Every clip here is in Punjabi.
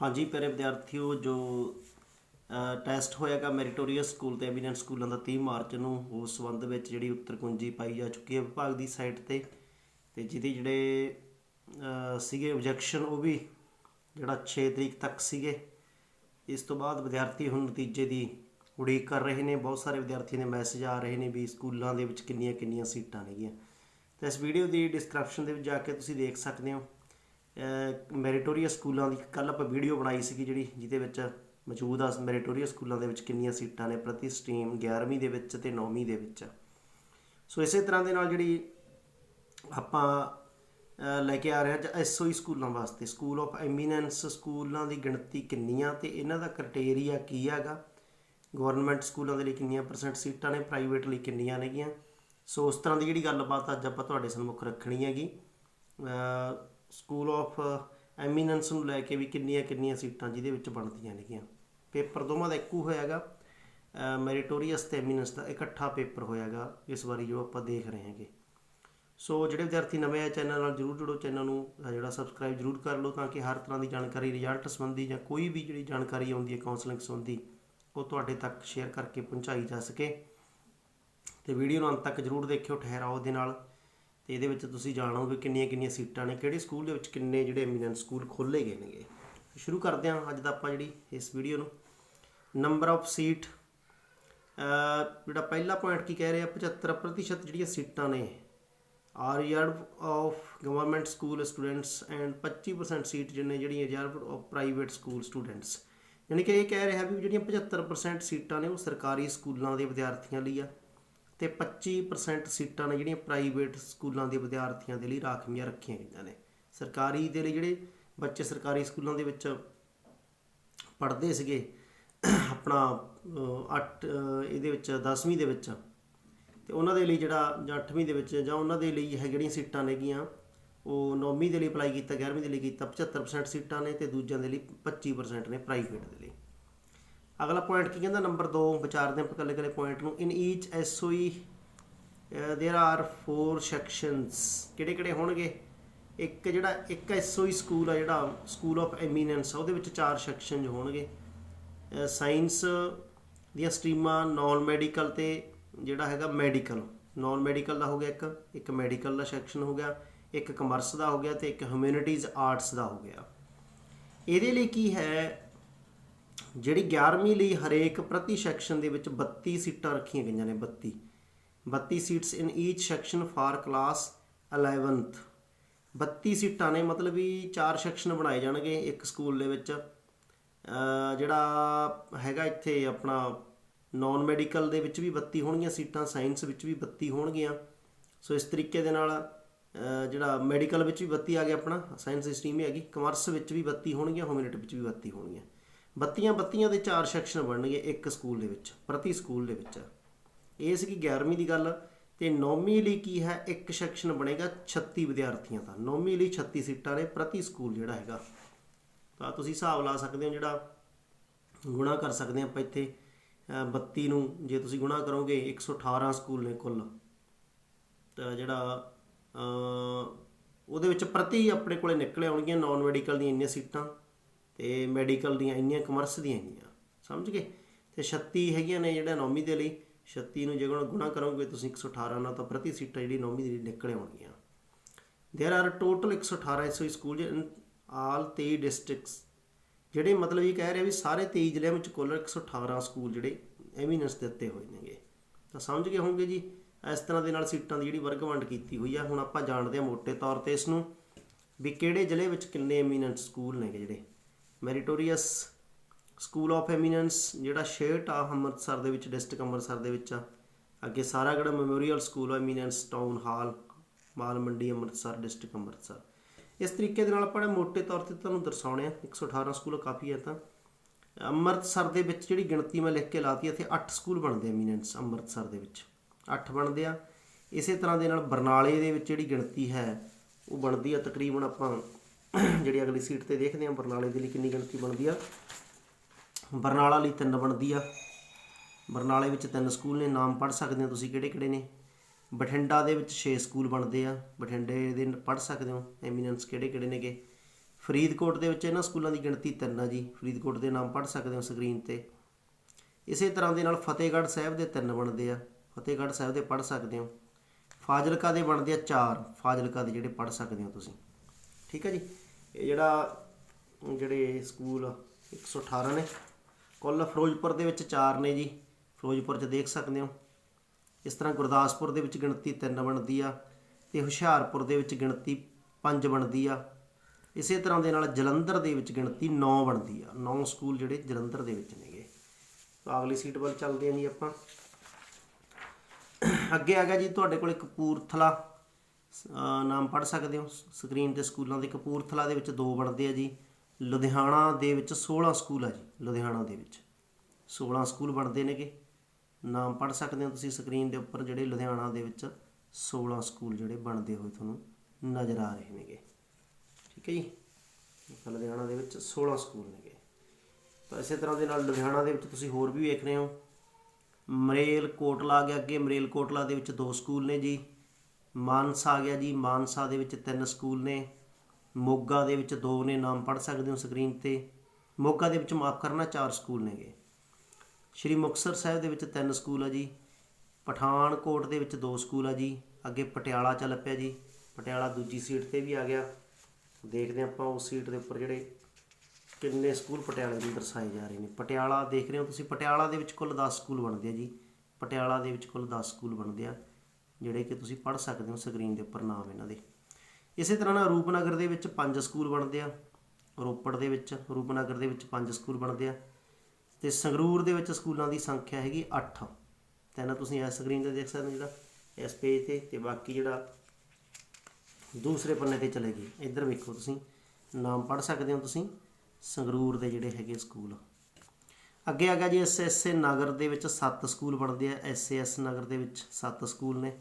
ਹਾਂਜੀ ਪਿਆਰੇ ਵਿਦਿਆਰਥੀਓ ਜੋ ਅ, ਟੈਸਟ ਹੋਇਆਗਾ ਮੈਰੀਟੋਰੀਅਸ ਸਕੂਲ ਤੇ ਐਮੀਨੈਂਟ ਸਕੂਲਾਂ ਦਾ 30 ਮਾਰਚ ਨੂੰ ਉਸ ਸੰਬੰਧ ਵਿੱਚ ਜਿਹੜੀ ਉੱਤਰ ਕੁੰਜੀ ਪਾਈ ਜਾ ਚੁੱਕੀ ਹੈ ਵਿਭਾਗ ਦੀ ਸਾਈਟ ਤੇ ਤੇ ਜਿਹਦੇ ਜਿਹੜੇ ਸੀਗੇ ਆਬਜੈਕਸ਼ਨ ਉਹ ਵੀ ਜਿਹੜਾ 6 ਤਰੀਕ ਤੱਕ ਸੀਗੇ। ਇਸ ਤੋਂ ਬਾਅਦ ਵਿਦਿਆਰਥੀ ਹੁਣ ਨਤੀਜੇ ਦੀ ਉਡੀਕ ਕਰ ਰਹੇ ਨੇ। ਬਹੁਤ ਸਾਰੇ ਵਿਦਿਆਰਥੀਆਂ ਦੇ ਮੈਸੇਜ ਆ ਰਹੇ ਨੇ ਵੀ ਸਕੂਲਾਂ ਦੇ ਵਿੱਚ ਕਿੰਨੀਆਂ ਕਿੰਨੀਆਂ ਸੀਟਾਂ ਨੇਗੀਆਂ। ਤਾਂ ਇਸ ਵੀਡੀਓ ਦੀ ਡਿਸਕ੍ਰਿਪਸ਼ਨ ਦੇ ਵਿੱਚ ਜਾ ਕੇ ਤੁਸੀਂ ਦੇਖ ਸਕਦੇ ਹੋ। ਮੈਰੀਟੋਰੀਅਸ ਸਕੂਲਾਂ ਦੀ ਕੱਲ ਆਪਾਂ ਵੀਡੀਓ ਬਣਾਈ ਸੀਗੀ ਜਿਹੜੀ, ਜਿਹਦੇ ਵਿੱਚ ਮੌਜੂਦ ਆ ਮੈਰੀਟੋਰੀਅਸ ਸਕੂਲਾਂ ਦੇ ਵਿੱਚ ਕਿੰਨੀਆਂ ਸੀਟਾਂ ਨੇ ਪ੍ਰਤੀ ਸਟਰੀਮ 11ਵੀਂ ਦੇ ਵਿੱਚ ਤੇ 9ਵੀਂ ਦੇ ਵਿੱਚ। ਸੋ ਇਸੇ ਤਰ੍ਹਾਂ ਦੇ ਨਾਲ ਜਿਹੜੀ ਆਪਾਂ ਲੈ ਕੇ ਆ ਰਹੇ ਹਾਂ ਐਸਓਈ ਸਕੂਲਾਂ ਵਾਸਤੇ, ਸਕੂਲ ਆਫ ਐਮੀਨੈਂਸ ਸਕੂਲਾਂ ਦੀ ਗਿਣਤੀ ਕਿੰਨੀਆਂ ਤੇ ਇਹਨਾਂ ਦਾ ਕ੍ਰਾਈਟੇਰੀਆ ਕੀ ਹੈਗਾ? ਗਵਰਨਮੈਂਟ ਸਕੂਲਾਂ ਦੇ ਲਈ ਕਿੰਨੀਆਂ ਪਰਸੈਂਟ ਸੀਟਾਂ ਨੇ, ਪ੍ਰਾਈਵੇਟ ਲਈ ਕਿੰਨੀਆਂ ਨੇਗੀਆਂ? ਸੋ ਉਸ ਤਰ੍ਹਾਂ ਦੀ ਜਿਹੜੀ ਗੱਲਬਾਤ ਅੱਜ ਆਪਾਂ ਤੁਹਾਡੇ ਸਾਹਮਣੇ ਰੱਖਣੀ ਹੈਗੀ। ਸਕੂਲ ਆਫ ਐਮੀਨੈਂਸ ਨੂੰ ਲੈ ਕੇ ਵੀ ਕਿੰਨੀਆਂ ਕਿੰਨੀਆਂ ਸੀਟਾਂ ਜਿਹਦੇ ਵਿੱਚ ਬਣਦੀਆਂ ਨੇਗੀਆਂ। ਪੇਪਰ ਦੋਵਾਂ ਦਾ ਇੱਕੋ ਹੋਇਆਗਾ। ਮੈਰੀਟੋਰੀਅਸ ਤੇ ਐਮੀਨੈਂਸ ਦਾ ਇਕੱਠਾ ਪੇਪਰ ਹੋਇਆਗਾ, ਇਸ ਵਾਰੀ ਜੋ ਆਪਾਂ ਦੇਖ ਰਹੇ ਹਾਂਗੇ। ਸੋ ਜਿਹੜੇ ਵਿਦਿਆਰਥੀ ਨਵੇਂ ਆ ਚੈਨਲ ਨਾਲ ਜਰੂਰ ਜੁੜੋ, ਚੈਨਲ ਨੂੰ ਜਿਹੜਾ ਸਬਸਕ੍ਰਾਈਬ ਜਰੂਰ ਕਰ ਲਓ ਤਾਂ ਕਿ ਹਰ ਤਰ੍ਹਾਂ ਦੀ ਜਾਣਕਾਰੀ ਰਿਜ਼ਲਟ ਸੰਬੰਧੀ ਜਾਂ ਕੋਈ ਵੀ ਜਿਹੜੀ ਜਾਣਕਾਰੀ ਆਉਂਦੀ ਹੈ ਕਾਉਂਸਲਿੰਗ ਸੰਬੰਧੀ, ਉਹ ਤੁਹਾਡੇ ਤੱਕ ਸ਼ੇਅਰ ਕਰਕੇ ਪਹੁੰਚਾਈ ਜਾ ਸਕੇ। ਤੇ ਵੀਡੀਓ ਨੂੰ ਅੰਤ ਤੱਕ ਜਰੂਰ ਦੇਖਿਓ, ਠਹਿਰਾਓ ਦੇ ਨਾਲ। ਤੇ ਇਹਦੇ ਵਿੱਚ ਤੁਸੀਂ ਜਾਣੋ ਵੀ ਕਿੰਨੀਆਂ ਕਿੰਨੀਆਂ ਸੀਟਾਂ ਨੇ, ਕਿਹੜੇ ਸਕੂਲ ਦੇ ਵਿੱਚ ਕਿੰਨੇ ਜਿਹੜੇ ਐਮੀਨੈਂਟ ਸਕੂਲ ਖੋਲੇ ਗਏ ਨੇਗੇ। ਸ਼ੁਰੂ ਕਰਦੇ ਹਾਂ ਅੱਜ ਦਾ ਆਪਾਂ ਜਿਹੜੀ ਇਸ ਵੀਡੀਓ ਨੂੰ। ਨੰਬਰ ਆਫ ਸੀਟ ਜਿਹੜਾ ਪਹਿਲਾ ਪੁਆਇੰਟ ਕੀ ਕਹਿ ਰਿਹਾ 75% ਜਿਹੜੀਆਂ ਸੀਟਾਂ ਨੇ are reserved of government school students and 25% seat ਜਿਹਨੇ ਜਿਹੜੀਆਂ reserved of private school students ਯਾਨੀ ਕਿ ਇਹ ਕਹਿ ਰਿਹਾ ਵੀ ਜਿਹੜੀਆਂ 75% ਸੀਟਾਂ ਨੇ ਉਹ ਸਰਕਾਰੀ ਸਕੂਲਾਂ ਦੇ ਵਿਦਿਆਰਥੀਆਂ ਲਈ ਆ। ਤੇ 25% ਸੀਟਾਂ ਨੇ ਜਿਹੜੀਆਂ ਪ੍ਰਾਈਵੇਟ ਸਕੂਲਾਂ ਦੇ ਵਿਦਿਆਰਥੀਆਂ ਦੇ ਲਈ ਰਾਖਵੀਆਂ ਰੱਖੀਆਂ ਗਈਆਂ ਨੇ। ਸਰਕਾਰੀ ਦੇ ਲਈ ਜਿਹੜੇ ਬੱਚੇ ਸਰਕਾਰੀ ਸਕੂਲਾਂ ਦੇ ਵਿੱਚ ਪੜ੍ਹਦੇ ਸੀਗੇ, ਆਪਣਾ 8 ਇਹਦੇ ਵਿੱਚ 10ਵੀਂ ਦੇ ਵਿੱਚ, ਤੇ ਉਹਨਾਂ ਦੇ ਲਈ ਜਿਹੜਾ, ਜਾਂ 8ਵੀਂ ਦੇ ਵਿੱਚ, ਜਾਂ ਉਹਨਾਂ ਦੇ ਲਈ ਹੈ ਜਿਹੜੀਆਂ ਸੀਟਾਂ ਨੇਗੀਆਂ ਉਹ 9ਵੀਂ ਦੇ ਲਈ ਅਪਲਾਈ ਕੀਤਾ 11ਵੀਂ ਦੇ ਲਈ ਕੀਤਾ 75% ਸੀਟਾਂ ਨੇ ਤੇ ਦੂਜਿਆਂ ਦੇ ਲਈ 25% ਨੇ ਪ੍ਰਾਈਵੇਟ ਦੇ ਲਈ। ਅਗਲਾ ਪੁਆਇੰਟ ਕੀ ਕਹਿੰਦਾ ਨੰਬਰ 2 ਵਿਚਾਰਦੇ ਹਾਂ ਇਕੱਲੇ ਇਕੱਲੇ ਪੁਆਇੰਟ ਨੂੰ in each SOE there are 4 sections ਕਿਹੜੇ ਕਿਹੜੇ ਹੋਣਗੇ ਇੱਕ ਜਿਹੜਾ ਇੱਕ ਐਸਓਈ ਸਕੂਲ ਆ ਜਿਹੜਾ ਸਕੂਲ ਆਫ ਐਮੀਨੈਂਸ ਉਹਦੇ ਵਿੱਚ ਚਾਰ ਸੈਕਸ਼ਨ ਹੋਣਗੇ ਸਾਇੰਸ ਦੀਆਂ ਸਟਰੀਮਾਂ ਨਾਨ ਮੈਡੀਕਲ ਤੇ ਜਿਹੜਾ ਹੈਗਾ ਮੈਡੀਕਲ ਨਾਨ ਮੈਡੀਕਲ ਦਾ ਹੋ ਗਿਆ ਇੱਕ ਇੱਕ ਮੈਡੀਕਲ ਦਾ ਸੈਕਸ਼ਨ ਹੋ ਗਿਆ ਇੱਕ ਕਮਰਸ ਦਾ ਹੋ ਗਿਆ ਤੇ ਇੱਕ ਹਿਊਮੈਨਿਟੀਜ਼ ਆਰਟਸ ਦਾ ਹੋ ਗਿਆ ਇਹਦੇ ਲਈ ਕੀ ਹੈ ਜਿਹੜੀ 11ਵੀਂ ਲਈ ਹਰੇਕ ਪ੍ਰਤੀ ਸੈਕਸ਼ਨ ਦੇ ਵਿੱਚ 32 ਸੀਟਾਂ ਰੱਖੀਆਂ ਗਈਆਂ ਨੇ 32 32 seats in each section for class 11th 32 ਸੀਟਾਂ ਨੇ ਮਤਲਬ ਵੀ ਚਾਰ ਸੈਕਸ਼ਨ ਬਣਾਏ ਜਾਣਗੇ ਇੱਕ ਸਕੂਲ ਦੇ ਵਿੱਚ। ਜਿਹੜਾ ਹੈਗਾ ਇੱਥੇ ਆਪਣਾ ਨਾਨ ਮੈਡੀਕਲ ਦੇ ਵਿੱਚ ਵੀ 32 ਹੋਣਗੀਆਂ, ਸੀਟਾਂ ਸਾਇੰਸ ਵਿੱਚ ਵੀ 32 ਹੋਣਗੀਆਂ। ਸੋ ਇਸ ਤਰੀਕੇ ਦੇ ਨਾਲ ਜਿਹੜਾ ਮੈਡੀਕਲ ਵਿੱਚ ਵੀ 32 ਆ ਗਿਆ ਆਪਣਾ ਸਾਇੰਸ ਸਟਰੀਮ ਹੈਗੀ ਕਮਰਸ ਵਿੱਚ ਵੀ 32 ਹੋਣਗੀਆਂ ਹਿਊਮੈਨਿਟੀ ਵਿੱਚ ਵੀ 32 ਹੋਣਗੀਆਂ। 32 32 ਦੇ ਚਾਰ ਸੈਕਸ਼ਨ ਬਣਨਗੇ ਇੱਕ ਸਕੂਲ ਦੇ ਵਿੱਚ, ਪ੍ਰਤੀ ਸਕੂਲ ਦੇ ਵਿੱਚ। ਇਹ ਸੀ ਕਿ 11ਵੀਂ ਦੀ ਗੱਲ ਤੇ 9ਵੀਂ ਲਈ ਕੀ ਹੈ? ਇੱਕ ਸੈਕਸ਼ਨ ਬਣੇਗਾ 36 ਵਿਦਿਆਰਥੀਆਂ ਦਾ। 9ਵੀਂ ਲਈ 36 ਸੀਟਾਂ ਨੇ ਪ੍ਰਤੀ ਸਕੂਲ ਜਿਹੜਾ ਹੈਗਾ। ਤਾਂ ਤੁਸੀਂ ਹਿਸਾਬ ਲਾ ਸਕਦੇ ਹੋ ਜਿਹੜਾ ਗੁਣਾ ਕਰ ਸਕਦੇ ਹਾਂ ਆਪਾਂ ਇੱਥੇ। ਅਹ 32 ਨੂੰ ਜੇ ਤੁਸੀਂ ਗੁਣਾ ਕਰੋਗੇ 118 ਸਕੂਲ ਨੇ ਕੁੱਲ। ਤਾਂ ਜਿਹੜਾ ਉਹਦੇ ਵਿੱਚ ਪ੍ਰਤੀ ਆਪਣੇ ਕੋਲੇ ਨਿਕਲੇ ਆਉਣਗੀਆਂ ਨਾਨ ਮੈਡੀਕਲ ਦੀਆਂ ਇੰਨੀਆਂ ਸੀਟਾਂ। ਤੇ ਮੈਡੀਕਲ ਦੀਆਂ ਇੰਨੀਆਂ ਕਮਰਸ ਦੀਆਂ ਹੈਗੀਆਂ, ਸਮਝ ਗਏ? ਤੇ 36 ਹੈਗੀਆਂ ਨੇ ਜਿਹੜਾ ਨੌਮੀ ਦੇ ਲਈ 36 ਨੂੰ ਜੇ ਗੁਣਾ ਕਰੋਗੇ ਤੁਸੀਂ 118 ਨਾਲ ਤਾਂ ਪ੍ਰਤੀ ਸੀਟਾਂ ਜਿਹੜੀ ਨੌਮੀ ਦੀ ਨਿਕਲ ਆਉਣਗੀਆਂ। There are total 118 SO school in all 23 districts ਜਿਹੜੇ ਮਤਲਬ ਇਹ ਕਹਿ ਰਿਹਾ ਵੀ ਸਾਰੇ 23 ਜ਼ਿਲ੍ਹਿਆਂ ਵਿੱਚ ਕੁੱਲ 118 ਸਕੂਲ ਜਿਹੜੇ ਐਮੀਨੈਂਸ ਦਿੱਤੇ ਹੋਏ ਨੇਗੇ। ਤਾਂ ਸਮਝ ਗਏ ਹੋਵੋਗੇ ਜੀ? ਇਸ ਤਰ੍ਹਾਂ ਦੇ ਨਾਲ ਸੀਟਾਂ ਦੀ ਜਿਹੜੀ ਵਰਗ ਵੰਡ ਕੀਤੀ ਹੋਈ ਆ, ਹੁਣ ਆਪਾਂ ਜਾਣਦੇ ਆ ਮੋٹے ਤੌਰ ਤੇ ਇਸ ਨੂੰ ਵੀ ਕਿਹੜੇ ਜ਼ਿਲ੍ਹੇ ਵਿੱਚ ਕਿੰਨੇ ਐਮੀਨੈਂਸ ਸਕੂਲ ਨੇਗੇ ਜਿਹੜੇ? ਮੈਰੀਟੋਰੀਅਸ ਸਕੂਲ ਆਫ ਐਮੀਨੈਂਸ ਜਿਹੜਾ ਸ਼ੇਰਟ ਆ ਅੰਮ੍ਰਿਤਸਰ ਦੇ ਵਿੱਚ ਡਿਸਟ੍ਰਿਕਟ ਅੰਮ੍ਰਿਤਸਰ ਦੇ ਵਿੱਚ ਆ। ਅੱਗੇ Saragarh memorial school of eminence town hall Mal Mandi Amritsar district Amritsar. ਇਸ ਤਰੀਕੇ ਦੇ ਨਾਲ ਆਪਾਂ ਨੇ ਮੋٹے ਤੌਰ ਤੇ ਤੁਹਾਨੂੰ ਦਰਸਾਉਣੇ ਆ 118 ਸਕੂਲ ਕਾਫੀ ਹੈ ਤਾਂ। ਅੰਮ੍ਰਿਤਸਰ ਦੇ ਵਿੱਚ ਜਿਹੜੀ ਗਿਣਤੀ ਮੈਂ ਲਿਖ ਕੇ ਲਾਤੀ ਇੱਥੇ 8 ਸਕੂਲ ਬਣਦੇ ਐਮੀਨੈਂਸ ਅੰਮ੍ਰਿਤਸਰ ਦੇ ਵਿੱਚ। 8 ਬਣਦੇ ਆ। ਇਸੇ ਤਰ੍ਹਾਂ ਦੇ ਨਾਲ ਬਰਨਾਲੇ ਦੇ ਵਿੱਚ ਜਿਹੜੀ ਗਿਣਤੀ ਹੈ, ਉਹ ਬਣਦੀ ਆ, ਤਕਰੀਬਨ ਆਪਾਂ ਜਿਹੜੀ ਅਗਲੀ ਸੀਟ ਤੇ ਦੇਖਦੇ ਹਾਂ, ਬਰਨਾਲੇ ਦੇ ਲਈ ਕਿੰਨੀ ਗਿਣਤੀ ਬਣਦੀ ਆ। ਬਰਨਾਲਾ ਲਈ ਤਿੰਨ ਬਣਦੀ ਆ। ਬਰਨਾਲੇ ਵਿੱਚ ਤਿੰਨ ਸਕੂਲ ਨੇ, ਨਾਮ ਪੜ੍ਹ ਸਕਦੇ ਹੋ ਤੁਸੀਂ ਕਿਹੜੇ ਕਿਹੜੇ ਨੇ? ਬਠਿੰਡਾ ਦੇ ਵਿੱਚ 6 ਸਕੂਲ ਬਣਦੇ ਆ। ਬਠਿੰਡੇ ਦੇ ਪੜ੍ਹ ਸਕਦੇ ਹੋ, ਐਮੀਨੈਂਸ ਕਿਹੜੇ ਕਿਹੜੇ ਨੇਗੇ? ਫਰੀਦਕੋਟ ਦੇ ਵਿੱਚ ਇਹਨਾਂ ਸਕੂਲਾਂ ਦੀ ਗਿਣਤੀ ਤਿੰਨ ਆ ਜੀ। ਫਰੀਦਕੋਟ ਦੇ ਨਾਮ ਪੜ੍ਹ ਸਕਦੇ ਹੋ ਸਕਰੀਨ ਤੇ। ਇਸੇ ਤਰ੍ਹਾਂ ਦੇ ਨਾਲ ਫਤਿਹਗੜ੍ਹ ਸਾਹਿਬ ਦੇ ਤਿੰਨ ਬਣਦੇ ਆ। ਫਤਿਹਗੜ੍ਹ ਸਾਹਿਬ ਦੇ ਪੜ੍ਹ ਸਕਦੇ ਹੋ। ਫਾਜ਼ਿਲਕਾ ਦੇ ਬਣਦੇ ਆ ਚਾਰ। ਫਾਜ਼ਿਲਕਾ ਦੇ ਜਿਹੜੇ ਪੜ੍ਹ ਸਕਦੇ ਹੋ ਤੁਸੀਂ। ਠੀਕ ਹੈ ਜੀ? ਇਹ ਜਿਹੜਾ ਜਿਹੜੇ ਸਕੂਲ 118 ਨੇ, ਕੁੱਲ ਫਿਰੋਜ਼ਪੁਰ ਦੇ ਵਿੱਚ ਚਾਰ ਨੇ ਜੀ। ਫਿਰੋਜ਼ਪੁਰ 'ਚ ਦੇਖ ਸਕਦੇ ਹੋ। ਇਸ ਤਰ੍ਹਾਂ ਗੁਰਦਾਸਪੁਰ ਦੇ ਵਿੱਚ ਗਿਣਤੀ 3 ਬਣਦੀ ਆ ਤੇ ਹੁਸ਼ਿਆਰਪੁਰ ਦੇ ਵਿੱਚ ਗਿਣਤੀ 5 ਬਣਦੀ ਆ। ਇਸੇ ਤਰ੍ਹਾਂ ਦੇ ਨਾਲ ਜਲੰਧਰ ਦੇ ਵਿੱਚ ਗਿਣਤੀ 9 ਬਣਦੀ ਆ। 9 ਸਕੂਲ ਜਿਹੜੇ ਜਲੰਧਰ ਦੇ ਵਿੱਚ ਨੇਗੇ। ਤਾਂ ਅਗਲੀ ਸੀਟ ਵੱਲ ਚੱਲਦੇ ਹਾਂ ਜੀ ਆਪਾਂ। ਅੱਗੇ ਆ ਗਿਆ ਜੀ ਤੁਹਾਡੇ ਕੋਲ ਕਪੂਰਥਲਾ। ਨਾਮ ਪੜ੍ਹ ਸਕਦੇ ਹੋ। ਸਕਰੀਨ ਤੇ ਸਕੂਲਾਂ ਦੇ ਕਪੂਰਥਲਾ ਦੇ ਵਿੱਚ ਦੋ ਬਣਦੇ ਆ ਜੀ। ਲੁਧਿਆਣਾ ਦੇ ਵਿੱਚ 16 ਸਕੂਲ ਆ ਜੀ, ਲੁਧਿਆਣਾ ਦੇ ਵਿੱਚ। 16 ਸਕੂਲ ਬਣਦੇ ਨੇਗੇ। ਨਾਮ ਪੜ੍ਹ ਸਕਦੇ ਹੋ ਤੁਸੀਂ ਸਕਰੀਨ ਦੇ ਉੱਪਰ ਜਿਹੜੇ ਲੁਧਿਆਣਾ ਦੇ ਵਿੱਚ 16 ਸਕੂਲ ਜਿਹੜੇ ਬਣਦੇ ਹੋਏ ਤੁਹਾਨੂੰ ਨਜ਼ਰ ਆ ਰਹੇ ਨੇਗੇ। ਠੀਕ ਹੈ ਜੀ। ਲੁਧਿਆਣਾ ਦੇ ਵਿੱਚ 16 ਸਕੂਲ ਨੇਗੇ। ਤਾਂ ਇਸੇ ਤਰ੍ਹਾਂ ਦੇ ਨਾਲ ਲੁਧਿਆਣਾ ਦੇ ਵਿੱਚ ਤੁਸੀਂ ਹੋਰ ਵੀ ਵੇਖ ਰਹੇ ਹੋ। ਮਰੇਲ ਕੋਟਲਾ ਆ ਗਿਆ ਅੱਗੇ। ਮਰੇਲ ਕੋਟਲਾ ਦੇ ਵਿੱਚ ਦੋ ਸਕੂਲ ਨੇ ਜੀ। ਮਾਨਸਾ ਆ ਗਿਆ ਜੀ। ਮਾਨਸਾ ਦੇ ਵਿੱਚ ਤਿੰਨ ਸਕੂਲ ਨੇ। ਮੋਗਾ ਦੇ ਵਿੱਚ ਦੋ ਨੇ, ਨਾਮ ਪੜ੍ਹ ਸਕਦੇ ਹੋ ਸਕਰੀਨ ਤੇ। ਮੋਗਾ ਦੇ ਵਿੱਚ ਮਾਫ ਕਰਨਾ, ਚਾਰ ਸਕੂਲ ਨੇਗੇ। ਸ਼੍ਰੀ ਮੁਕਤਸਰ ਸਾਹਿਬ ਦੇ ਵਿੱਚ ਤਿੰਨ ਸਕੂਲ ਆ ਜੀ। ਪਠਾਨਕੋਟ ਦੇ ਵਿੱਚ ਦੋ ਸਕੂਲ ਆ ਜੀ। ਅੱਗੇ ਪਟਿਆਲਾ ਚੱਲ ਪਿਆ ਜੀ। ਪਟਿਆਲਾ ਦੂਜੀ ਸੀਟ ਤੇ ਵੀ ਆ ਗਿਆ। ਦੇਖਦੇ ਹਾਂ ਆਪਾਂ ਉਸ ਸੀਟ ਦੇ ਉੱਪਰ ਜਿਹੜੇ ਕਿੰਨੇ ਸਕੂਲ ਪਟਿਆਲੇ ਦੇ ਦਰਸਾਏ ਜਾ ਰਹੇ ਨੇ। ਪਟਿਆਲਾ ਦੇਖ ਰਹੇ ਹੋ ਤੁਸੀਂ, ਪਟਿਆਲਾ ਦੇ ਵਿੱਚ ਕੁੱਲ 10 ਸਕੂਲ ਬਣਦੇ ਆ ਜੀ। ਪਟਿਆਲਾ ਦੇ ਵਿੱਚ ਕੁੱਲ 10 ਸਕੂਲ ਬਣਦੇ ਆ। ਜਿਹੜੇ ਕਿ ਤੁਸੀਂ ਪੜ੍ਹ ਸਕਦੇ ਹੋ ਸਕਰੀਨ ਦੇ ਉੱਪਰ ਨਾਮ ਇਹਨਾਂ ਦੇ। ਇਸੇ ਤਰ੍ਹਾਂ ਨਾਲ ਰੂਪਨਗਰ ਦੇ ਵਿੱਚ ਪੰਜ ਸਕੂਲ ਬਣਦੇ ਆ, ਰੋਪੜ ਦੇ ਵਿੱਚ, ਰੂਪਨਗਰ ਦੇ ਵਿੱਚ ਪੰਜ ਸਕੂਲ ਬਣਦੇ ਆ ਤੇ ਸੰਗਰੂਰ ਦੇ ਵਿੱਚ ਸਕੂਲਾਂ ਦੀ ਸੰਖਿਆ ਹੈਗੀ 8 ਤਾਂ ਇਹਨਾਂ ਤੁਸੀਂ ਇਸ ਸਕਰੀਨ ਤੇ ਦੇਖ ਸਕਦੇ ਹੋ ਜਿਹੜਾ ਇਸ ਪੇਜ ਤੇ ਤੇ ਬਾਕੀ ਜਿਹੜਾ ਦੂਸਰੇ ਪੰਨੇ ਤੇ ਚਲੇ ਗਏ। ਇੱਧਰ ਵੇਖੋ ਤੁਸੀਂ, ਨਾਮ ਪੜ੍ਹ ਸਕਦੇ ਹੋ ਤੁਸੀਂ, ਸੰਗਰੂਰ ਦੇ ਜਿਹੜੇ ਹੈਗੇ ਸਕੂਲ। ਅੱਗੇ ਆ ਗਿਆ ਜੀ ਐਸਐਸਏ ਨਗਰ ਦੇ ਵਿੱਚ 7 ਸਕੂਲ ਬਣਦੇ ਆ ਐਸਐਸ ਨਗਰ ਦੇ ਵਿੱਚ 7 ਸਕੂਲ ਨੇ।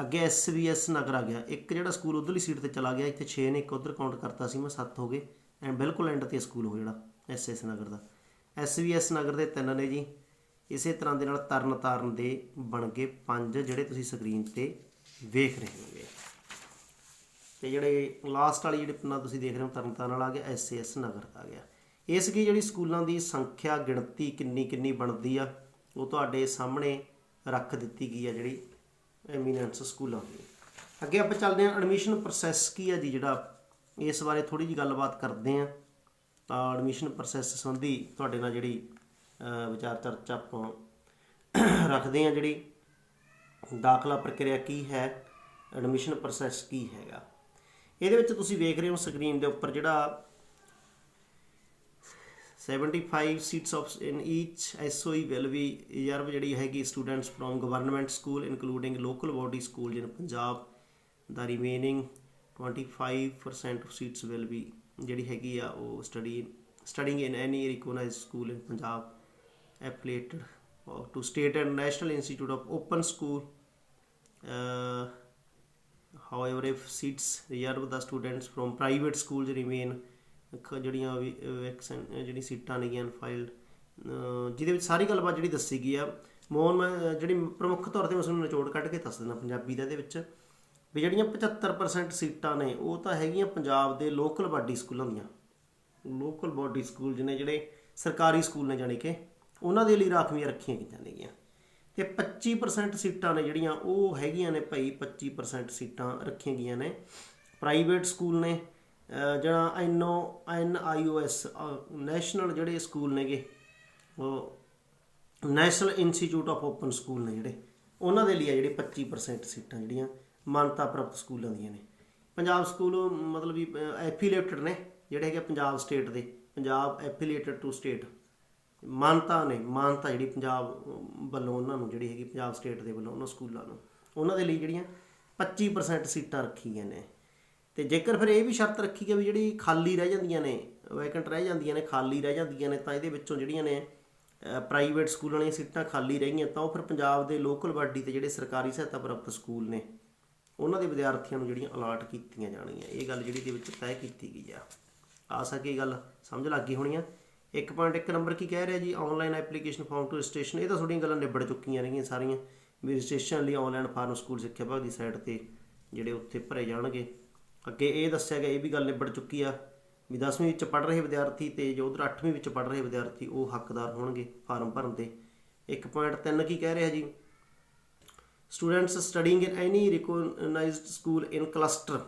ਅੱਗੇ ਐਸਵੀਐਸ ਨਗਰ ਆ ਗਿਆ। ਇੱਕ ਜਿਹੜਾ ਸਕੂਲ ਉਧਰਲੀ ਸੀਟ ਤੇ ਚਲਾ ਗਿਆ, ਇੱਥੇ 6 ਨੇ, ਇੱਕ ਉਧਰ ਕਾਊਂਟ ਕਰਤਾ ਸੀ ਮੈਂ 7 ਹੋ ਗਏ। ਐਂਡ ਬਿਲਕੁਲ ਐਂਡ ਤੇ ਸਕੂਲ ਹੋ ਜਿਹੜਾ ਐਸਐਸ ਨਗਰ ਦਾ। ਐਸਵੀਐਸ ਨਗਰ ਦੇ ਤਿੰਨ ਨੇ ਜੀ। ਇਸੇ ਤਰ੍ਹਾਂ ਦੇ ਨਾਲ ਤਰਨ ਤਾਰਨ ਦੇ ਬਣ ਗਏ ਪੰਜ, ਜਿਹੜੇ ਤੁਸੀਂ ਸਕਰੀਨ ਤੇ ਵੇਖ ਰਹੇ ਹੋਗੇ। ਤੇ ਜਿਹੜੇ ਲਾਸਟ ਵਾਲੀ ਜਿਹੜੀ ਪੰਨਾ ਤੁਸੀਂ ਦੇਖ ਰਹੇ ਹੋ ਤਰਨ ਤਾਰਨ ਨਾਲ ਆ ਗਿਆ ਐਸਐਸ ਨਗਰ ਆ ਗਿਆ। ਇਸ ਕੀ ਜਿਹੜੀ ਸਕੂਲਾਂ ਦੀ ਸੰਖਿਆ ਗਿਣਤੀ ਕਿੰਨੀ ਕਿੰਨੀ ਬਣਦੀ ਆ, ਉਹ ਤੁਹਾਡੇ ਸਾਹਮਣੇ ਰੱਖ ਦਿੱਤੀ ਗਈ ਆ ਜਿਹੜੀ ਐਮੀਨੈਂਸ ਸਕੂਲਾਂ ਦੀ। ਅੱਗੇ ਆਪਾਂ ਚੱਲਦੇ ਹਾਂ ਐਡਮਿਸ਼ਨ ਪ੍ਰੋਸੈਸ ਕੀ ਆ ਜੀ ਜਿਹੜਾ ਇਸ ਬਾਰੇ ਥੋੜੀ ਜੀ ਗੱਲਬਾਤ ਕਰਦੇ ਆ ਤਾਂ ਐਡਮਿਸ਼ਨ ਪ੍ਰੋਸੈਸ ਸੰਬੰਧੀ ਤੁਹਾਡੇ ਨਾਲ ਜਿਹੜੀ ਵਿਚਾਰ ਚਰਚਾ ਆਪਾਂ ਰੱਖਦੇ ਆ ਜਿਹੜੀ ਦਾਖਲਾ ਪ੍ਰਕਿਰਿਆ ਕੀ ਹੈ ਐਡਮਿਸ਼ਨ ਪ੍ਰੋਸੈਸ ਕੀ ਹੈਗਾ। ਇਹਦੇ ਵਿੱਚ ਤੁਸੀਂ ਵੇਖ ਰਹੇ ਹੋ ਸਕਰੀਨ ਦੇ ਉੱਪਰ ਜਿਹੜਾ 75 seats of in each SOE will be reserved ਜਿਹੜੀ ਹੈਗੀ students from government school including local body school in Punjab the remaining 25% of seats will be ਜਿਹੜੀ ਹੈਗੀ ਆ ਉਹ study studying in any recognised school in Punjab affiliated or to state and national institute of open school uh, however if seats reserved the students from private schools remain ਖ- ਜਿਹੜੀਆਂ ਵੀ ਵੈਕਸਨ ਜਿਹੜੀ ਸੀਟਾਂ ਨੇਗੀਆਂ ਫਾਈਲਡ ਜਿਹਦੇ ਵਿੱਚ ਸਾਰੀ ਗੱਲਬਾਤ ਜਿਹੜੀ ਦੱਸੀ ਗਈ ਆ, ਮੋਹਨ ਮੈਂ ਜਿਹੜੀ ਪ੍ਰਮੁੱਖ ਤੌਰ ਤੇ ਮੈਂ ਤੁਹਾਨੂੰ ਨਿਚੋੜ ਕੱਢ ਕੇ ਦੱਸ ਦਿੰਦਾ ਪੰਜਾਬੀ ਦਾ ਇਹਦੇ ਵਿੱਚ, ਵੀ ਜਿਹੜੀਆਂ 75% ਸੀਟਾਂ ਨੇ, ਉਹ ਤਾਂ ਹੈਗੀਆਂ ਪੰਜਾਬ ਦੇ ਲੋਕਲ ਬਾਡੀ ਸਕੂਲਾਂ ਦੀਆਂ। ਲੋਕਲ ਬਾਡੀ ਸਕੂਲ ਜਿਹਨੇ ਜਿਹੜੇ ਸਰਕਾਰੀ ਸਕੂਲ ਨੇ ਜਾਣੀ ਕਿ, ਉਹਨਾਂ ਦੇ ਲਈ ਰਾਖਵੀਆਂ ਰੱਖੀਆਂ ਗਈਆਂ ਨੇਗੀਆਂ। ਤੇ 25% ਸੀਟਾਂ ਨੇ ਜਿਹੜੀਆਂ, ਉਹ ਹੈਗੀਆਂ ਨੇ ਭਾਈ 25% ਸੀਟਾਂ ਰੱਖੀਆਂ ਗਈਆਂ ਨੇ। ਪ੍ਰਾਈਵੇਟ ਸਕੂਲ ਨੇ ਜਿਹੜਾ N O N I O S national ਜਿਹੜੇ ਸਕੂਲ ਨੇਗੇ, ਉਹ national institute of open school ਨੇ ਜਿਹੜੇ। ਉਹਨਾਂ ਦੇ ਲਈ ਆ ਜਿਹੜੇ 25% ਸੀਟਾਂ ਜਿਹੜੀਆਂ ਮਾਨਤਾ ਪ੍ਰਾਪਤ ਸਕੂਲਾਂ ਦੀਆਂ ਨੇ। ਪੰਜਾਬ ਸਕੂਲ ਮਤਲਬ ਵੀ ਐਫੀਲੀਏਟਡ ਨੇ ਜਿਹੜੇ ਹੈਗੇ ਪੰਜਾਬ ਸਟੇਟ ਦੇ। Punjab affiliated to state. ਮਾਨਤਾ ਨੇ, ਮਾਨਤਾ ਜਿਹੜੀ ਪੰਜਾਬ ਵੱਲੋਂ ਉਹਨਾਂ ਨੂੰ, ਜਿਹੜੀ ਹੈਗੀ ਪੰਜਾਬ ਸਟੇਟ ਦੇ ਵੱਲੋਂ ਉਹਨਾਂ ਸਕੂਲਾਂ ਨੂੰ। ਉਹਨਾਂ ਦੇ ਲਈ ਜਿਹੜੀਆਂ 25% ਸੀਟਾਂ ਰੱਖੀਆਂ ਨੇ। ਤੇ ਜੇਕਰ ਫਿਰ ਇਹ ਵੀ ਸ਼ਰਤ ਰੱਖੀ ਗਈ ਵੀ ਜਿਹੜੀ ਖਾਲੀ ਰਹਿ ਜਾਂਦੀਆਂ ਨੇ ਵੈਕੈਂਟ ਰਹਿ ਜਾਂਦੀਆਂ ਨੇ, ਖਾਲੀ ਰਹਿ ਜਾਂਦੀਆਂ ਨੇ, ਤਾਂ ਇਹਦੇ ਵਿੱਚੋਂ ਜਿਹੜੀਆਂ ਨੇ ਪ੍ਰਾਈਵੇਟ ਸਕੂਲਾਂ ਵਾਲੀਆਂ ਸੀਟਾਂ ਖਾਲੀ ਰਹੀਆਂ, ਤਾਂ ਉਹ ਫਿਰ ਪੰਜਾਬ ਦੇ ਲੋਕਲ ਬਾਡੀ ਤੇ ਜਿਹੜੇ ਸਰਕਾਰੀ ਸਹਾਇਤਾ ਪ੍ਰਾਪਤ ਸਕੂਲ ਨੇ, ਉਹਨਾਂ ਦੇ ਵਿਦਿਆਰਥੀਆਂ ਨੂੰ ਜਿਹੜੀਆਂ ਅਲਾਟ ਕੀਤੀਆਂ ਜਾਣਗੀਆਂ। ਇਹ ਗੱਲ ਜਿਹੜੀ ਦੇ ਵਿੱਚ ਤੈਅ ਕੀਤੀ ਗਈ ਆ। ਆ ਸਕੇ ਗੱਲ ਸਮਝ ਲੱਗ ਗਈ ਹੋਣੀ ਆ। 1.1 ਨੰਬਰ ਕੀ ਕਹਿ ਰਿਹਾ ਜੀ? Online application form to registration ਇਹ ਤਾਂ ਤੁਹਾਡੀਆਂ ਗੱਲਾਂ ਨਿਬੜ ਚੁੱਕੀਆਂ ਰਹੀਆਂ ਸਾਰੀਆਂ। ਵੀ ਰਜਿਸਟ੍ਰੇਸ਼ਨ ਲਈ ਆਨਲਾਈਨ ਫਾਰਮ ਸਕੂਲ ਸਿੱਖਿਆ ਵਿਭਾਗ ਦੀ ਸਾਈਟ ਤੇ ਜਿਹੜੇ ਉੱਥੇ ਭਰੇ ਜਾਣਗੇ। ਅੱਗੇ ਇਹ ਦੱਸਿਆ ਗਿਆ ਇਹ ਵੀ ਗੱਲ ਨਿਬੜ ਚੁੱਕੀ ਆ ਵੀ 10ਵੀਂ ਵਿੱਚ ਪੜ ਰਹੇ ਵਿਦਿਆਰਥੀ ਤੇ ਜੋ ਉਧਰ 8ਵੀਂ ਵਿੱਚ ਪੜ ਰਹੇ ਵਿਦਿਆਰਥੀ ਉਹ ਹੱਕਦਾਰ ਹੋਣਗੇ ਫਾਰਮ ਭਰਨ ਦੇ 1.3 ਕੀ ਕਹਿ ਰਿਹਾ ਜੀ students studying in any recognized school in cluster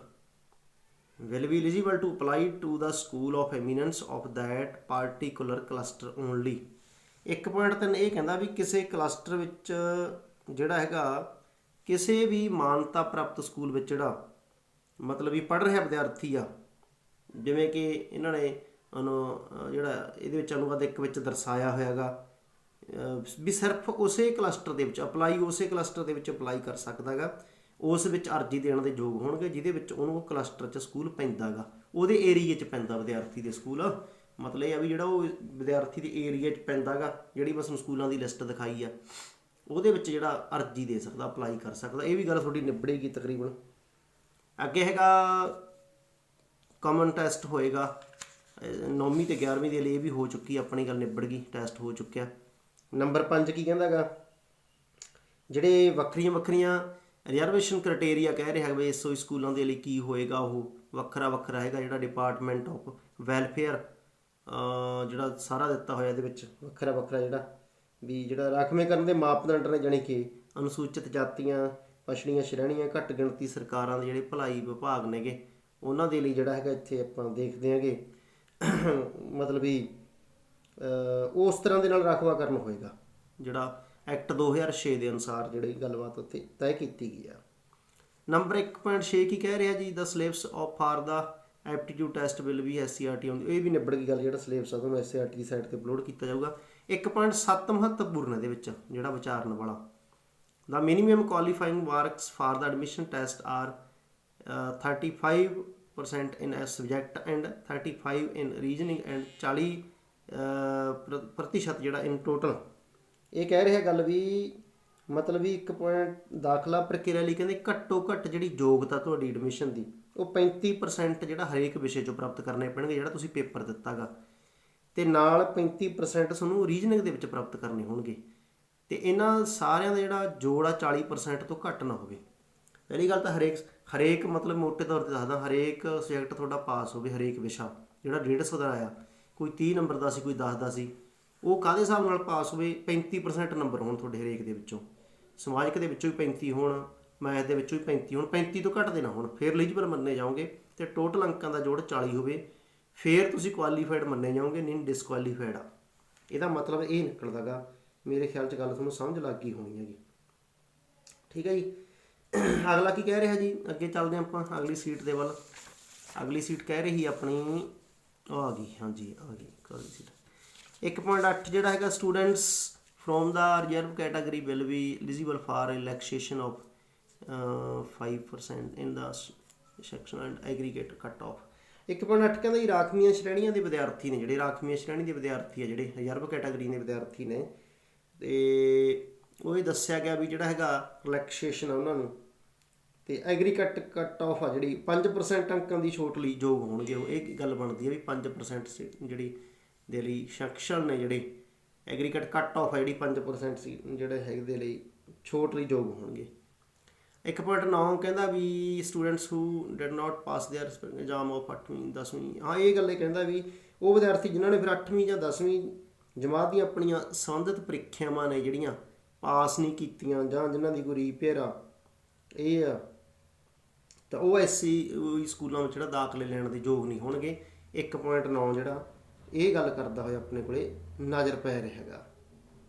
will be eligible to apply to the school of eminence of that particular cluster only 1.3 ਇਹ ਕਹਿੰਦਾ ਵੀ ਕਿਸੇ ਕਲਸਟਰ ਵਿੱਚ ਜਿਹੜਾ ਹੈਗਾ ਕਿਸੇ ਵੀ ਮਾਨਤਾ ਪ੍ਰਾਪਤ ਸਕੂਲ ਵਿੱਚ ਜਿਹੜਾ ਮਤਲਬ ਵੀ ਪੜ੍ਹ ਰਿਹਾ ਵਿਦਿਆਰਥੀ ਆ। ਜਿਵੇਂ ਕਿ ਇਹਨਾਂ ਨੇ ਉਹਨੂੰ ਜਿਹੜਾ ਇਹਦੇ ਵਿੱਚ ਅਨੁਵਾਦ ਇੱਕ ਵਿੱਚ ਦਰਸਾਇਆ ਹੋਇਆਗਾ ਵੀ ਸਿਰਫ ਉਸੇ ਕਲਸਟਰ ਦੇ ਵਿੱਚ ਅਪਲਾਈ ਉਸੇ ਕਲਸਟਰ ਦੇ ਵਿੱਚ ਅਪਲਾਈ ਕਰ ਸਕਦਾਗਾ। ਉਸ ਵਿੱਚ ਅਰਜ਼ੀ ਦੇਣ ਦੇ ਯੋਗ ਹੋਣਗੇ, ਜਿਹਦੇ ਵਿੱਚ ਉਹਨੂੰ ਉਹ ਕਲਸਟਰ 'ਚ ਸਕੂਲ ਪੈਂਦਾਗਾ। ਉਹਦੇ ਏਰੀਏ 'ਚ ਪੈਂਦਾ ਵਿਦਿਆਰਥੀ ਦੇ ਸਕੂਲ। ਮਤਲਬ ਇਹ ਆ ਵੀ ਜਿਹੜਾ ਉਹ ਵਿਦਿਆਰਥੀ ਦੇ ਏਰੀਏ 'ਚ ਪੈਂਦਾਗਾ, ਜਿਹੜੀ ਬਸ ਨੂੰ ਸਕੂਲਾਂ ਦੀ ਲਿਸਟ ਦਿਖਾਈ ਆ, ਉਹਦੇ ਵਿੱਚ ਜਿਹੜਾ ਅਰਜ਼ੀ ਦੇ ਸਕਦਾ ਅਪਲਾਈ ਕਰ ਸਕਦਾ। ਇਹ ਵੀ ਗੱਲ ਤੁਹਾਡੀ ਨਿਬੜੇਗੀ ਤਕਰੀਬਨ। ਅੱਗੇ ਹੈਗਾ ਕਾਮਨ ਟੈਸਟ ਹੋਏਗਾ। ਅਹ ਨੌਵੀਂ ਤੇ 11ਵੀਂ ਦੇ ਲਈ ਇਹ ਵੀ ਹੋ ਚੁੱਕੀ ਆਪਣੀ ਗੱਲ ਨਿਬੜ ਗਈ ਟੈਸਟ ਹੋ ਚੁੱਕਿਆ। ਨੰਬਰ 5 ਕੀ ਕਹਿੰਦਾਗਾ ਜਿਹੜੇ ਵੱਖਰੀਆਂ ਵੱਖਰੀਆਂ ਰਿਜ਼ਰਵੇਸ਼ਨ ਕ੍ਰਾਈਟੇਰੀਆ ਕਹਿ ਰਿਹਾ ਹੈ ਵੀ ਐਸਓ ਸਕੂਲਾਂ ਦੇ ਲਈ ਕੀ ਹੋਏਗਾ, ਉਹ ਵੱਖਰਾ ਵੱਖਰਾ ਹੈਗਾ ਜਿਹੜਾ ਡਿਪਾਰਟਮੈਂਟ ਆਫ ਵੈਲਫੇਅਰ ਜਿਹੜਾ ਸਾਰਾ ਦਿੱਤਾ ਹੋਇਆ ਇਹਦੇ ਵਿੱਚ, ਵੱਖਰਾ ਵੱਖਰਾ ਜਿਹੜਾ ਵੀ ਜਿਹੜਾ ਰਾਖਵੇਂ ਕਰਨ ਦੇ ਮਾਪਦੰਡ ਨੇ ਜਾਣੀ ਕਿ ਅਨੁਸੂਚਿਤ ਜਾਤੀਆਂ ਪਛੜੀਆਂ ਸ਼੍ਰੇਣੀਆਂ ਘੱਟ ਗਿਣਤੀ ਸਰਕਾਰਾਂ ਦੇ ਜਿਹੜੇ ਭਲਾਈ ਵਿਭਾਗ ਨੇਗੇ, ਉਹਨਾਂ ਦੇ ਲਈ ਜਿਹੜਾ ਹੈਗਾ ਇੱਥੇ ਆਪਾਂ ਦੇਖਦੇ ਹਾਂਗੇ। ਮਤਲਬ ਵੀ ਉਸ ਤਰ੍ਹਾਂ ਦੇ ਨਾਲ ਰਖਵਾ ਕਰਨ ਹੋਏਗਾ, ਜਿਹੜਾ ਐਕਟ 2006 ਦੇ ਅਨੁਸਾਰ ਜਿਹੜੀ ਗੱਲਬਾਤ ਉੱਥੇ ਤੈਅ ਕੀਤੀ ਗਈ ਆ। ਨੰਬਰ 1.6 ਕੀ ਕਹਿ ਰਿਹਾ ਜੀ? The syllabus of for the aptitude test will be SCERT ਆਉਂਦੀ ਇਹ ਵੀ ਨਿਬੜ ਗਈ ਗੱਲ ਜਿਹੜਾ ਸਿਲੇਬਸ ਆ ਤੁਹਾਨੂੰ ਐਸਸੀਆਰਟੀ ਦੀ ਸਾਈਟ ਤੇ ਅਪਲੋਡ ਕੀਤਾ ਜਾਊਗਾ। 1.7 ਮਹੱਤਵਪੂਰਨ ਇਹਦੇ ਵਿੱਚ, ਜਿਹੜਾ ਵਿਚਾਰਨ ਵਾਲਾ। The minimum qualifying marks for the admission test are uh, 35% in a subject and 35 in reasoning and 40 uh, ਪ੍ਰ- ਪ੍ਰਤੀਸ਼ਤ ਜਿਹੜਾ ਇਨ ਟੋਟਲ ਇਹ ਕਹਿ ਰਿਹਾ ਗੱਲ ਵੀ ਮਤਲਬ ਵੀ ਇੱਕ ਪੁਆਇੰਟ ਦਾਖਲਾ ਪ੍ਰਕਿਰਿਆ ਲਈ ਕਹਿੰਦੇ ਘੱਟੋ ਘੱਟ ਜਿਹੜੀ ਯੋਗਤਾ ਤੁਹਾਡੀ ਐਡਮਿਸ਼ਨ ਦੀ ਉਹ 35% ਜਿਹੜਾ ਹਰੇਕ ਵਿਸ਼ੇ ਚੋਂ ਪ੍ਰਾਪਤ ਕਰਨੇ ਪੈਣਗੇ ਜਿਹੜਾ ਤੁਸੀਂ ਪੇਪਰ ਦਿੱਤਾਗਾ। ਤੇ ਨਾਲ 35% ਤੁਹਾਨੂੰ ਰੀਜਨਿੰਗ ਦੇ ਵਿੱਚ ਪ੍ਰਾਪਤ ਕਰਨੇ ਹੋਣਗੇ। ਤੇ ਇਹਨਾਂ ਸਾਰਿਆਂ ਦਾ ਜਿਹੜਾ ਜੋੜ ਆ 40% ਤੋਂ ਘੱਟ ਨਾ ਹੋਵੇ। ਪਹਿਲੀ ਗੱਲ ਤਾਂ ਹਰੇਕ ਹਰੇਕ ਮਤਲਬ ਮੋਟੇ ਤੌਰ ਤੇ ਦੱਸਦਾ, ਹਰੇਕ ਸਬਜੈਕਟ ਤੁਹਾਡਾ ਪਾਸ ਹੋਵੇ, ਹਰੇਕ ਵਿਸ਼ਾ, ਜਿਹੜਾ 150 ਦਾ ਆਇਆ, ਕੋਈ 30 ਨੰਬਰ ਦਾ ਸੀ, ਕੋਈ 10 ਦਾ ਸੀ, ਉਹ ਕਾਹਦੇ ਹਿਸਾਬ ਨਾਲ ਪਾਸ ਹੋਵੇ? 35% ਨੰਬਰ ਹੋਣ ਤੁਹਾਡੇ ਹਰੇਕ ਦੇ ਵਿੱਚੋਂ। ਸਮਾਜਿਕ ਦੇ ਵਿੱਚੋਂ ਵੀ 35 ਹੋਣ, ਮੈਥ ਦੇ ਵਿੱਚੋਂ ਵੀ 35 ਹੋਣ 35 ਤੋਂ ਘੱਟ ਦੇ ਨਾ ਹੋਣ। ਫਿਰ ਐਲੀਜੀਬਲ ਮੰਨੇ ਜਾਓਗੇ ਤੇ ਟੋਟਲ ਅੰਕਾਂ ਦਾ ਜੋੜ 40 ਹੋਵੇ, ਫਿਰ ਤੁਸੀਂ ਕੁਆਲੀਫਾਈਡ ਮੰਨੇ ਜਾਓਗੇ, ਨਹੀਂ ਡਿਸਕੁਆਲੀਫਾਈਡ ਆ। ਇਹਦਾ ਮਤਲਬ ਇਹ ਨਿਕਲਦਾਗਾ ਮੇਰੇ ਖਿਆਲ 'ਚ ਗੱਲ ਤੁਹਾਨੂੰ ਸਮਝ ਲੱਗ ਗਈ ਹੋਣੀ ਹੈਗੀ। ਠੀਕ ਹੈ ਜੀ। ਅਗਲਾ ਕੀ ਕਹਿ ਰਿਹਾ ਜੀ? ਅੱਗੇ ਚੱਲਦੇ ਹਾਂ ਆਪਾਂ, ਅਗਲੀ ਸੀਟ ਦੇ ਵੱਲ। ਅਗਲੀ ਸੀਟ ਕਹਿ ਰਹੀ ਆਪਣੀ, ਆ ਗਈ, ਹਾਂਜੀ, ਆ ਗਈ, ਅਗਲੀ ਸੀਟ 1.8 ਜਿਹੜਾ ਹੈਗਾ students from the reserved category will be eligible for relaxation of 5% in the section and aggregate cut off 1.8 ਕਹਿੰਦਾ ਜੀ, ਰਾਖਵੀਆਂ ਸ਼੍ਰੇਣੀਆਂ ਦੇ ਵਿਦਿਆਰਥੀ ਨੇ ਜਿਹੜੇ, ਰਾਖਵੀਆਂ ਸ਼੍ਰੇਣੀ ਦੇ ਵਿਦਿਆਰਥੀ ਆ ਜਿਹੜੇ ਰਿਜ਼ਰਵ ਕੈਟਾਗਰੀ ਦੇ ਵਿਦਿਆਰਥੀ ਨੇ। ਤੇ ਉਹ ਇਹ ਦੱਸਿਆ ਗਿਆ ਵੀ ਜਿਹੜਾ ਹੈਗਾ ਰਿਲੈਕਸੇਸ਼ਨ ਆ ਉਹਨਾਂ ਨੂੰ ਤੇ ਐਗਰੀਕਟ ਕੱਟ ਆਫ ਆ ਜਿਹੜੀ 5% ਅੰਕਾਂ ਦੀ ਛੋਟ ਲਈ ਯੋਗ ਹੋਣਗੇ ਉਹ ਇਹ ਗੱਲ ਬਣਦੀ ਹੈ ਵੀ 5% ਸੀ ਜਿਹੜੀ ਦੇ ਲਈ ਸੈਕਸ਼ਨ ਨੇ ਜਿਹੜੇ ਐਗਰੀਕਟ ਕੱਟ ਆਫ ਆ ਜਿਹੜੀ 5% ਸੀ ਜਿਹੜੇ ਹੈਗੇ ਦੇ ਲਈ ਛੋਟ ਲਈ ਯੋਗ ਹੋਣਗੇ 1.9 ਕਹਿੰਦਾ ਵੀ students who did not pass their exam of 8ਵੀਂ 10ਵੀਂ ਹਾਂ ਇਹ ਗੱਲ ਇਹ ਕਹਿੰਦਾ ਵੀ ਉਹ ਵਿਦਿਆਰਥੀ ਜਿਨ੍ਹਾਂ ਨੇ ਫਿਰ 8ਵੀਂ ਜਾਂ 10ਵੀਂ ਜਮਾਤ ਦੀਆਂ ਆਪਣੀਆਂ ਸੰਬੰਧਿਤ ਪ੍ਰੀਖਿਆਵਾਂ ਨੇ ਜਿਹੜੀਆਂ ਪਾਸ ਨਹੀਂ ਕੀਤੀਆਂ ਜਾਂ ਜਿਨ੍ਹਾਂ ਦੀ ਕੋਈ ਰੀਪੇਅਰ ਆ ਇਹ ਆ, ਤਾਂ ਉਹ ਐਸੀ ਸਕੂਲਾਂ ਵਿੱਚ ਜਿਹੜਾ ਦਾਖਲੇ ਲੈਣ ਦੇ ਯੋਗ ਨਹੀਂ ਹੋਣਗੇ। 1.9 ਜਿਹੜਾ ਇਹ ਗੱਲ ਕਰਦਾ ਹੋਇਆ ਆਪਣੇ ਕੋਲੇ ਨਜ਼ਰ ਪੈ ਰਿਹਾ ਹੈਗਾ।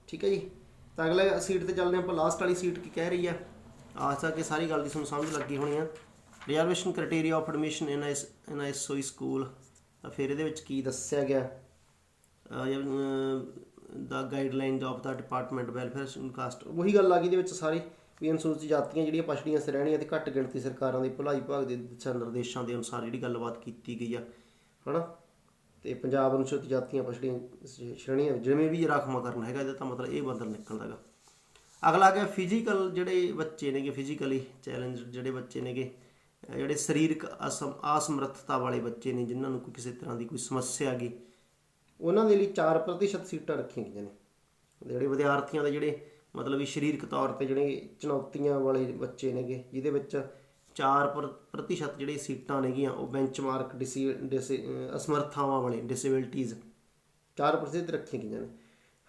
ਠੀਕ ਹੈ ਜੀ? ਤਾਂ ਅਗਲੇ ਸੀਟ ਤੇ ਚੱਲਦੇ ਹਾਂ ਆਪਾਂ। ਲਾਸਟ ਵਾਲੀ ਸੀਟ ਕੀ ਕਹਿ ਰਹੀ ਹੈ ਆ? ਆਸਾ ਕਿ ਸਾਰੀ ਗੱਲ ਦੀ ਤੁਹਾਨੂੰ ਸਮਝ ਲੱਗੀ ਹੋਣੀ ਆ। Reservation criteria of admission in S in SOE school ਫਿਰ ਇਹਦੇ ਵਿੱਚ ਕੀ ਦੱਸਿਆ ਗਿਆ? The guideline of the department welfare caste ਉਹੀ ਗੱਲ ਆ ਗਈ ਇਹਦੇ ਵਿੱਚ ਸਾਰੀ, ਵੀ ਅਨੁਸੂਚਿਤ ਜਾਤੀਆਂ ਜਿਹੜੀਆਂ ਪਛੜੀਆਂ ਸ਼੍ਰੇਣੀਆਂ ਅਤੇ ਘੱਟ ਗਿਣਤੀ ਸਰਕਾਰਾਂ ਦੀ ਭਲਾਈ ਵਿਭਾਗ ਦੇ ਦਿਸ਼ਾ ਨਿਰਦੇਸ਼ਾਂ ਦੇ ਅਨੁਸਾਰ ਜਿਹੜੀ ਗੱਲਬਾਤ ਕੀਤੀ ਗਈ ਆ, ਹਨਾ? ਤੇ ਪੰਜਾਬ ਅਨੁਸੂਚਿਤ ਜਾਤੀਆਂ ਪਛੜੀਆਂ ਸ਼੍ਰੇਣੀਆਂ ਜਿਵੇਂ ਵੀ ਰਾਖਵਾਂ ਕਰਨਾ ਹੈਗਾ, ਇਹਦਾ ਤਾਂ ਮਤਲਬ ਇਹ ਬਦਲ ਨਿਕਲਦਾ ਹੈਗਾ। ਅਗਲਾ ਆ ਗਿਆ ਫਿਜ਼ੀਕਲ ਜਿਹੜੇ ਬੱਚੇ ਨੇਗੇ ਫਿਜ਼ੀਕਲੀ ਚੈਲੰਜ ਜਿਹੜੇ ਬੱਚੇ ਨੇਗੇ ਜਿਹੜੇ ਸਰੀਰਕ ਅਸਮ, ਅਸਮਰੱਥਤਾ ਵਾਲੇ ਬੱਚੇ ਨੇ, ਜਿਨ੍ਹਾਂ ਨੂੰ ਕੋਈ ਕਿਸੇ ਤਰ੍ਹਾਂ ਦੀ ਕੋਈ ਸਮੱਸਿਆ ਆ ਗਈ ਉਹਨਾਂ ਦੇ ਲਈ 4% ਸੀਟਾਂ ਰੱਖੀਆਂ ਗਈਆਂ ਨੇ। ਜਿਹੜੇ ਵਿਦਿਆਰਥੀਆਂ ਦੇ ਜਿਹੜੇ ਮਤਲਬ ਵੀ ਸਰੀਰਕ ਤੌਰ ਤੇ ਜਿਹੜੇ ਚੁਣੌਤੀਆਂ ਵਾਲੇ ਬੱਚੇ ਨੇਗੇ, ਜਿਹਦੇ ਵਿੱਚ 4 ਪ੍ਰਤੀਸ਼ਤ ਜਿਹੜੇ ਸੀਟਾਂ ਨੇਗੀਆਂ, ਉਹ ਬੈਂਚਮਾਰਕ ਡਿਸੀ ਡਿਸ- ਅਹ ਅਸਮਰਥਾਵਾਂ ਵਾਲੇ ਡਿਸੇਬਿਲਟੀਜ਼ 4% ਰੱਖੀਆਂ ਗਈਆਂ ਨੇ।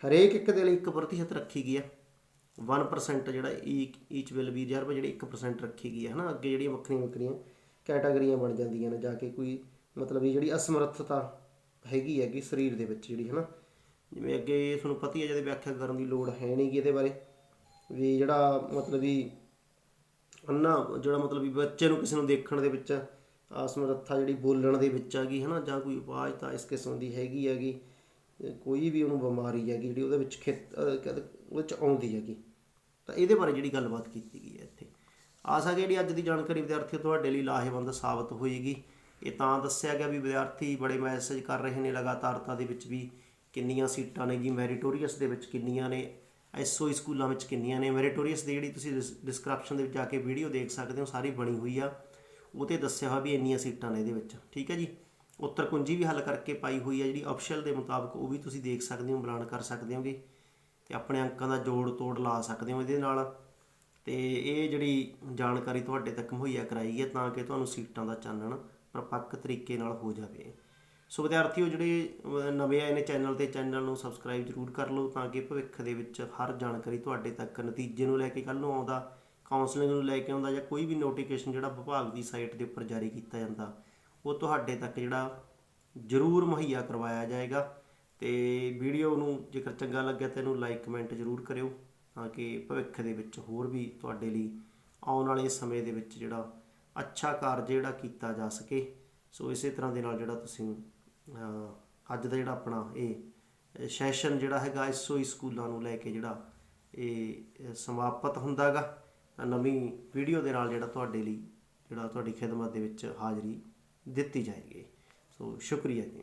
ਹਰੇਕ ਇੱਕ ਦੇ ਲਈ 1% ਰੱਖੀ ਗਈ ਹੈ 1% ਜਿਹੜਾ ਈਚ ਵਿਲ ਬੀ ਰਿਜ਼ਰਵ ਜਿਹੜੀ 1% ਰੱਖੀ ਗਈ ਹੈ ਹਨਾ? ਅੱਗੇ ਜਿਹੜੀਆਂ ਵੱਖਰੀਆਂ ਵੱਖਰੀਆਂ ਕੈਟਾਗਰੀਆਂ ਬਣ ਜਾਂਦੀਆਂ ਨੇ, ਜਾ ਕੇ ਕੋਈ ਮਤਲਬ ਇਹ ਜਿਹੜੀ ਅਸਮਰੱਥਤਾ ਹੈਗੀ ਹੈਗੀ ਸਰੀਰ ਦੇ ਵਿੱਚ ਜਿਹੜੀ, ਹਨਾ? ਜਿਵੇਂ ਅੱਗੇ ਤੁਹਾਨੂੰ ਪਤਾ ਹੀ ਹੈ ਜਿਹਦੇ ਵਿਆਖਿਆ ਕਰਨ ਦੀ ਲੋੜ ਹੈ ਨਹੀਂ ਗੀ ਇਹਦੇ ਬਾਰੇ। ਵੀ ਜਿਹੜਾ ਮਤਲਬ ਵੀ ਅੰਨਾ, ਜਿਹੜਾ ਮਤਲਬ ਵੀ ਬੱਚੇ ਨੂੰ ਕਿਸੇ ਨੂੰ ਦੇਖਣ ਦੇ ਵਿੱਚ ਅਸਮਰੱਥਾ ਜਿਹੜੀ ਬੋਲਣ ਦੇ ਵਿੱਚ ਹੈਗੀ, ਹਨਾ? ਜਾਂ ਕੋਈ ਆਵਾਜ਼ ਤਾਂ ਇਸ ਕਿਸਮ ਦੀ ਹੈਗੀ ਹੈਗੀ ਕੋਈ ਵੀ ਉਹਨੂੰ ਬਿਮਾਰੀ ਹੈਗੀ, ਜਿਹੜੀ ਉਹਦੇ ਵਿੱਚ ਖੇਤ, ਅਹ ਕਹਿੰਦੇ ਉਹਦੇ ਵਿੱਚ ਆਉਂਦੀ ਹੈਗੀ। ਤਾਂ ਇਹਦੇ ਬਾਰੇ ਜਿਹੜੀ ਗੱਲਬਾਤ ਕੀਤੀ ਗਈ ਹੈ ਇੱਥੇ। ਆਸਾ ਕਿ ਜਿਹੜੀ ਅੱਜ ਦੀ ਜਾਣਕਾਰੀ ਵਿਦਿਆਰਥੀਓ, ਤੁਹਾਡੇ ਲਈ ਲਾਹੇਵੰਦ ਸਾਬਤ ਹੋਏਗੀ। ਇਹ ਤਾਂ ਦੱਸਿਆ ਗਿਆ ਵੀ ਵਿਦਿਆਰਥੀ ਬੜੇ ਮੈਸੇਜ ਕਰ ਰਹੇ ਨੇ ਲਗਾਤਾਰਤਾ ਦੇ ਵਿੱਚ ਵੀ ਕਿੰਨੀਆਂ ਸੀਟਾਂ ਨੇ ਜੀ ਮੈਰੀਟੋਰੀਅਸ ਦੇ ਵਿੱਚ ਕਿੰਨੀਆਂ ਨੇ ਐਸਓਈ ਸਕੂਲਾਂ ਵਿੱਚ ਕਿੰਨੀਆਂ ਨੇ ਮੈਰੀਟੋਰੀਅਸ ਦੀ ਜਿਹੜੀ ਤੁਸੀਂ ਡਿਸਕ੍ਰਿਪਸ਼ਨ ਦੇ ਵਿੱਚ ਜਾ ਕੇ ਵੀਡੀਓ ਦੇਖ ਸਕਦੇ ਹੋ, ਸਾਰੀ ਬਣੀ ਹੋਈ ਆ। ਉਹ ਤੇ ਦੱਸਿਆ ਹੋਇਆ ਵੀ ਇੰਨੀਆਂ ਸੀਟਾਂ ਨੇ ਇਹਦੇ ਵਿੱਚ, ਠੀਕ ਹੈ ਜੀ? ਉੱਤਰ ਕੁੰਜੀ ਵੀ ਹੱਲ ਕਰਕੇ ਪਾਈ ਹੋਈ ਹੈ ਜਿਹੜੀ ਅਫੀਸ਼ੀਅਲ ਦੇ ਮੁਤਾਬਕ ਉਹ ਵੀ ਤੁਸੀਂ ਦੇਖ ਸਕਦੇ ਹੋ ਬਲਾਨ ਕਰ ਸਕਦੇ ਹੋਗੇ ਤੇ ਆਪਣੇ ਅੰਕਾਂ ਦਾ ਜੋੜ ਤੋੜ ਲਾ ਸਕਦੇ ਹੋ ਇਹਦੇ ਨਾਲ। ਤੇ ਇਹ ਜਿਹੜੀ ਜਾਣਕਾਰੀ ਤੁਹਾਡੇ ਤੱਕ ਮੁਹੱਈਆ ਕਰਾਈ ਹੈ ਤਾਂ ਕਿ ਤੁਹਾਨੂੰ ਸੀਟਾਂ ਦਾ ਚਾਨਣ ਪ੍ਰਪੱਕ ਤਰੀਕੇ ਨਾਲ ਹੋ ਜਾਵੇ। ਸੋ ਵਿਦਿਆਰਥੀਓ ਜਿਹੜੇ ਨਵੇਂ ਆਏ ਨੇ ਚੈਨਲ ਤੇ, ਚੈਨਲ ਨੂੰ ਸਬਸਕ੍ਰਾਈਬ ਜ਼ਰੂਰ ਕਰ ਲਓ ਤਾਂ ਕਿ ਭਵਿੱਖ ਦੇ ਵਿੱਚ ਹਰ ਜਾਣਕਾਰੀ ਤੁਹਾਡੇ ਤੱਕ ਨਤੀਜੇ ਨੂੰ ਲੈ ਕੇ ਕੱਲ ਨੂੰ ਆਉਂਦਾ ਕਾਉਂਸਲਿੰਗ ਨੂੰ ਲੈ ਕੇ ਆਉਂਦਾ ਜਾਂ ਕੋਈ ਵੀ ਨੋਟੀਫਿਕੇਸ਼ਨ ਜਿਹੜਾ ਵਿਭਾਗ ਦੀ ਸਾਈਟ ਦੇ ਉੱਪਰ ਜਾਰੀ ਕੀਤਾ ਜਾਂਦਾ, ਉਹ ਤੁਹਾਡੇ ਤੱਕ ਜਿਹੜਾ ਜ਼ਰੂਰ ਮੁਹੱਈਆ ਕਰਵਾਇਆ ਜਾਏਗਾ। ਤੇ ਵੀਡੀਓ ਨੂੰ ਜੇਕਰ ਚੰਗਾ ਲੱਗਿਆ ਤਾਂ ਇਹਨੂੰ ਲਾਈਕ ਕਮੈਂਟ ਜ਼ਰੂਰ ਕਰਿਓ ਤਾਂ ਕਿ ਭਵਿੱਖ ਦੇ ਵਿੱਚ ਹੋਰ ਵੀ ਤੁਹਾਡੇ ਲਈ ਆਉਣ ਵਾਲੇ ਸਮੇਂ ਦੇ ਵਿੱਚ ਜਿਹੜਾ ਅੱਛਾ ਕਾਰਜ ਜਿਹੜਾ ਕੀਤਾ ਜਾ ਸਕੇ। ਸੋ ਇਸੇ ਤਰ੍ਹਾਂ ਦੇ ਨਾਲ ਜਿਹੜਾ ਤੁਸੀਂ ਅੱਜ ਦਾ ਜਿਹੜਾ ਆਪਣਾ ਇਹ ਸੈਸ਼ਨ ਜਿਹੜਾ ਹੈਗਾ, ਇਸੋ ਹੀ ਸਕੂਲਾਂ ਨੂੰ ਲੈ ਕੇ ਜਿਹੜਾ ਇਹ ਸਮਾਪਤ ਹੁੰਦਾਗਾ। ਤਾਂ ਨਵੀਂ ਵੀਡੀਓ ਦੇ ਨਾਲ ਜਿਹੜਾ ਤੁਹਾਡੇ ਲਈ, ਜਿਹੜਾ ਤੁਹਾਡੀ ਖਿਦਮਤ ਦੇ ਵਿੱਚ ਹਾਜ਼ਰੀ ਦਿੱਤੀ ਜਾਏਗੀ। ਸੋ ਸ਼ੁਕਰੀਆ ਜੀ।